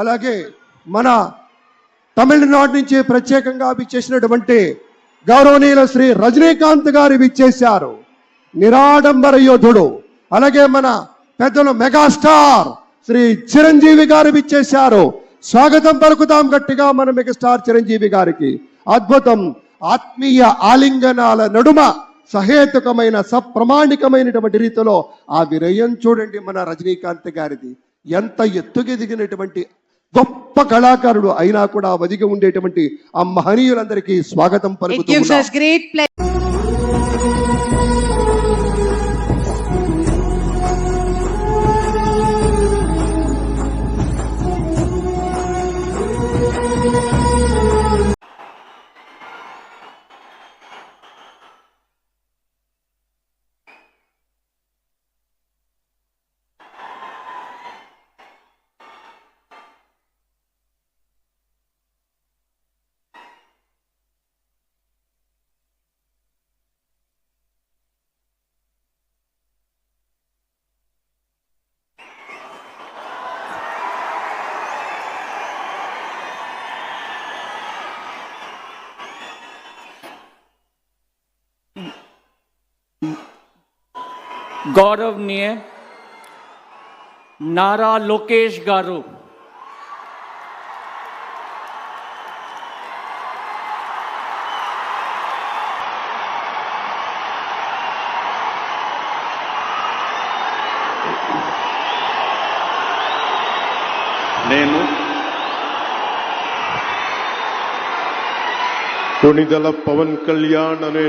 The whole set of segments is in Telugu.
అలాగే మన తమిళనాడు నుంచి ప్రత్యేకంగా విచ్చేసినటువంటి గౌరవనీయుల శ్రీ రజనీకాంత్ గారు విచ్చేశారు. నిరాడంబర యోధుడు అలాగే మన పెద్దలు మెగాస్టార్ శ్రీ చిరంజీవి గారు విచ్చేశారు. స్వాగతం పలుకుతాం గట్టిగా మన మెగాస్టార్ చిరంజీవి గారికి. అద్భుతం ఆత్మీయ ఆలింగనాల నడుమ సహేతుకమైన సప్రమాణికమైనటువంటి రీతిలో ఆ విరయం చూడండి మన రజనీకాంత్ గారిది. ఎంత ఎత్తుకెదిగినటువంటి గొప్ప కళాకారుడు అయినా కూడా ఒదిగి ఉండేటువంటి ఆ మహనీయులందరికీ స్వాగతం పలుకుతూ गौरव निये। नारा लोकेश गारू। पवन कल्याण अने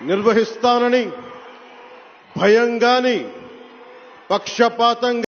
నిర్వహిస్తానని భయం గాని పక్షపాతం